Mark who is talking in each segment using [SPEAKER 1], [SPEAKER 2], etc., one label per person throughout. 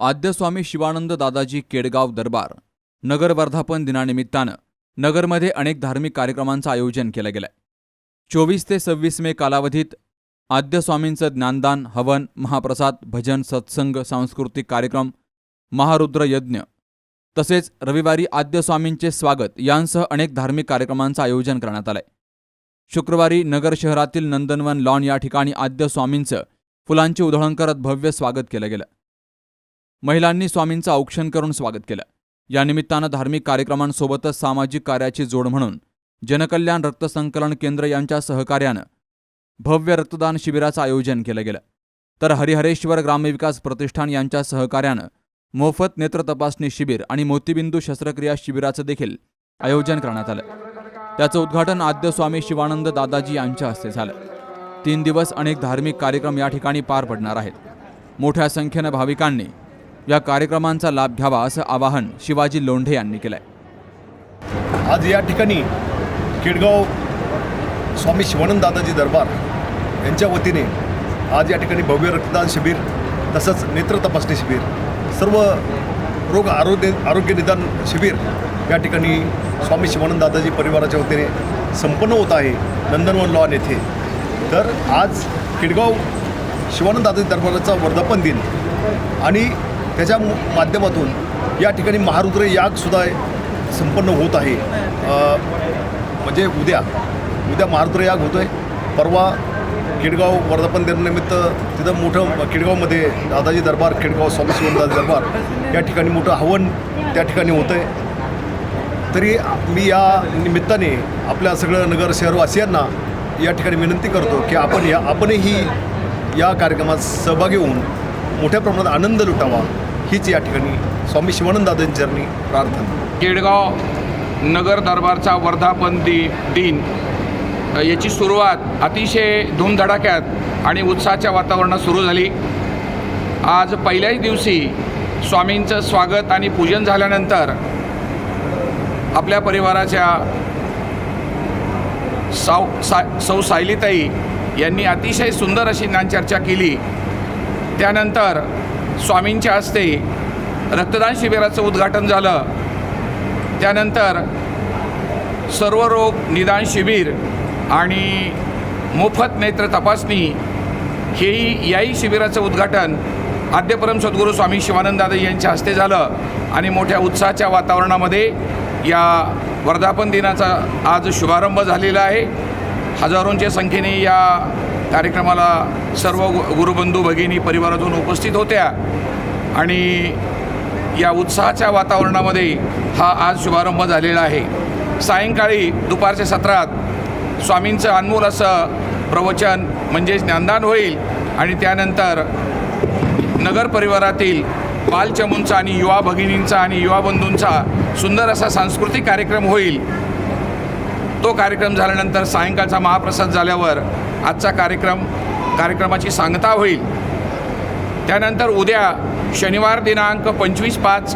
[SPEAKER 1] आद्य स्वामी शिवानंद दादाजी केडगाव दरबार नगर वर्धापन दिनानिमित्तानं नगरमध्ये अनेक धार्मिक कार्यक्रमांचं आयोजन केलं गेलंय. चोवीस ते सव्वीस मे कालावधीत आद्य स्वामींचं ज्ञानदान हवन महाप्रसाद भजन सत्संग सांस्कृतिक कार्यक्रम महारुद्र यज्ञ तसेच रविवारी आद्य स्वामींचे स्वागत यांसह अनेक धार्मिक कार्यक्रमांचं आयोजन करण्यात आलंय. शुक्रवारी नगर शहरातील नंदनवन लॉन या ठिकाणी आद्य स्वामींचं फुलांची उधळण करत भव्य स्वागत केलं गेलं. महिलांनी स्वामींचं औक्षण करून स्वागत केलं. या निमित्तानं धार्मिक कार्यक्रमांसोबतच सामाजिक कार्याची जोड म्हणून जनकल्याण रक्तसंकलन केंद्र यांच्या सहकार्यानं भव्य रक्तदान शिबिराचं आयोजन केलं गेलं. तर हरिहरेश्वर ग्रामविकास प्रतिष्ठान यांच्या सहकार्यानं मोफत नेत्र तपासणी शिबिर आणि मोतीबिंदू शस्त्रक्रिया शिबिराचं देखील आयोजन करण्यात आलं. त्याचं उद्घाटन आद्य स्वामी शिवानंद दादाजी यांच्या हस्ते झालं. तीन दिवस अनेक धार्मिक कार्यक्रम या ठिकाणी पार पडणार आहेत. मोठ्या संख्येनं भाविकांनी या कार्यक्रमांचा लाभ घ्यावा असं आवाहन शिवाजी लोंढे यांनी केलं आहे
[SPEAKER 2] आज या ठिकाणी केडगाव स्वामी शिवानंद दादाजी दरबार यांच्या वतीने आज या ठिकाणी भव्य रक्तदान शिबिर तसंच नेत्र तपासणी शिबिर सर्व रोग आरोग्य आरोग्य निदान शिबिर या ठिकाणी स्वामी शिवानंद दादाजी परिवाराच्या वतीने संपन्न होत आहे नंदनवन लॉन येथे. तर आज केडगाव शिवानंद दादाजी दरबाराचा वर्धापन दिन आणि त्याच्या माध्यमातून या ठिकाणी महारुद्र यागसुद्धा संपन्न होत आहे. म्हणजे उद्या उद्या महारुद्र याग होतो आहे परवा खेडगाव वर्धापन दिनानिमित्त तिथं मोठं खेडगावमध्ये दादाजी दरबार खेडगाव स्वामी शिवानंद दरबार या ठिकाणी मोठं हवन त्या ठिकाणी होतं आहे तरी मी या निमित्ताने आपल्या सगळं नगर शहरवासियांना या ठिकाणी विनंती करतो की आपण या आपणही या कार्यक्रमात सहभागी होऊन मोठ्या प्रमाणात आनंद लुटावा. हीच या ठिकाणी स्वामी शिवानंदादांचरणी प्रार्थना.
[SPEAKER 3] केडगाव नगर दरबारचा वर्धापन दि दिन याची सुरुवात अतिशय धूमधडाक्यात आणि उत्साहाच्या वातावरणात सुरू झाली. आज पहिल्याच दिवशी स्वामींचं स्वागत आणि पूजन झाल्यानंतर आपल्या परिवाराच्या साव सा सौ सायलीताई यांनी अतिशय सुंदर अशी ज्ञानचर्चा केली. त्यानंतर स्वामींच्या हस्ते रक्तदान शिबिराचं उद्घाटन झालं. त्यानंतर सर्व रोग निदान शिबिर आणि मोफत नेत्र तपासणी हेही याही शिबिराचं उद्घाटन आद्यपरम सद्गुरू स्वामी शिवानंदादा यांच्या हस्ते झालं आणि मोठ्या उत्साहाच्या वातावरणामध्ये या वर्धापन दिनाचा आज शुभारंभ झालेला आहे. हजारोंच्या संख्येने या कार्यक्रमाला सर्व गुरुबंधू भगिनी परिवारातून उपस्थित होत्या. आणि या उत्साहाच्या वातावरणामध्ये हा आज शुभारंभ झालेला आहे. सायंकाळी दुपारच्या सत्रात स्वामींचं अनमोल असं प्रवचन म्हणजे ज्ञानदान होईल. आणि त्यानंतर नगर परिवारातील बालचमूंचा आणि युवा भगिनींचा आणि युवा बंधूंचा सुंदर असा सांस्कृतिक कार्यक्रम होईल. तो कार्यक्रम झाल्यानंतर सायंकाळचा महाप्रसाद झाल्यावर आजचा कार्यक्रम कार्यक्रमाची सांगता होईल. त्यानंतर उद्या शनिवार दिनांक पंचवीस पाच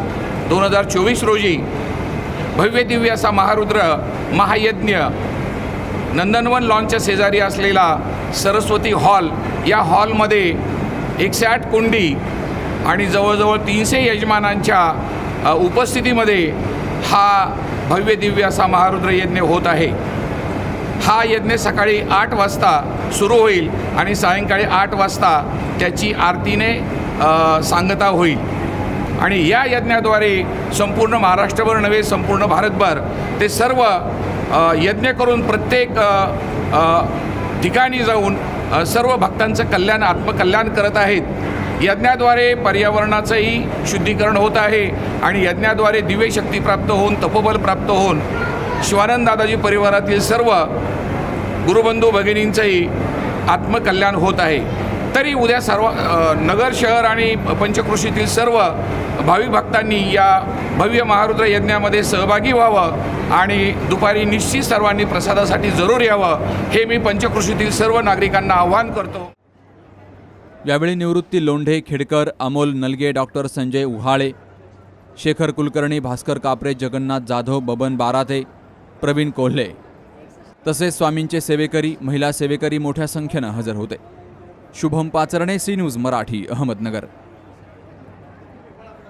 [SPEAKER 3] दोन हजार चोवीस रोजी भव्य दिव्य असा महारुद्र महायज्ञ नंदनवन लॉनच्या शेजारी असलेला सरस्वती हॉल या हॉलमध्ये एकशे आठ कुंडी आणि जवळजवळ तीनशे यजमानांच्या उपस्थितीमध्ये हा भव्य दिव्य असा महारुद्र यज्ञ होत आहे. हा यज्ञ सकाळी आठ वाजता सुरू होईल आणि सायंकाळी आठ वाजता त्याची आरतीने सांगता होईल. आणि या यज्ञाद्वारे संपूर्ण महाराष्ट्रभर नव्हे संपूर्ण भारतभर ते सर्व यज्ञ करून प्रत्येक ठिकाणी जाऊन सर्व भक्तांचं कल्याण आत्मकल्याण करत आहेत. यज्ञाद्वारे पर्यावरणाचंही शुद्धीकरण होत आहे आणि यज्ञाद्वारे दिव्य शक्ती प्राप्त होऊन तपोबल प्राप्त होऊन शिवानंद दादाजी परिवारातील सर्व गुरुबंधू भगिनींचंही आत्मकल्याण होत आहे. तरी उद्या सर्व नगर शहर आणि पंचकृषीतील सर्व भाविक भक्तांनी या भव्य महारुद्र यज्ञामध्ये सहभागी व्हावं आणि दुपारी निश्चित सर्वांनी प्रसादासाठी जरूर यावं हे मी पंचकृषीतील सर्व नागरिकांना आव्हान करतो.
[SPEAKER 1] यावेळी निवृत्ती लोंढे खेडकर अमोल नलगे डॉक्टर संजय उहाळे शेखर कुलकर्णी भास्कर कापरे जगन्नाथ जाधव बबन बाराते प्रवीण कोल्हे. तसेच स्वामींचे सेवेकरी महिला सेवेकरी मोठ्या संख्येनं हजर होते. Shubham Pacharne C news Marathi Ahmednagar.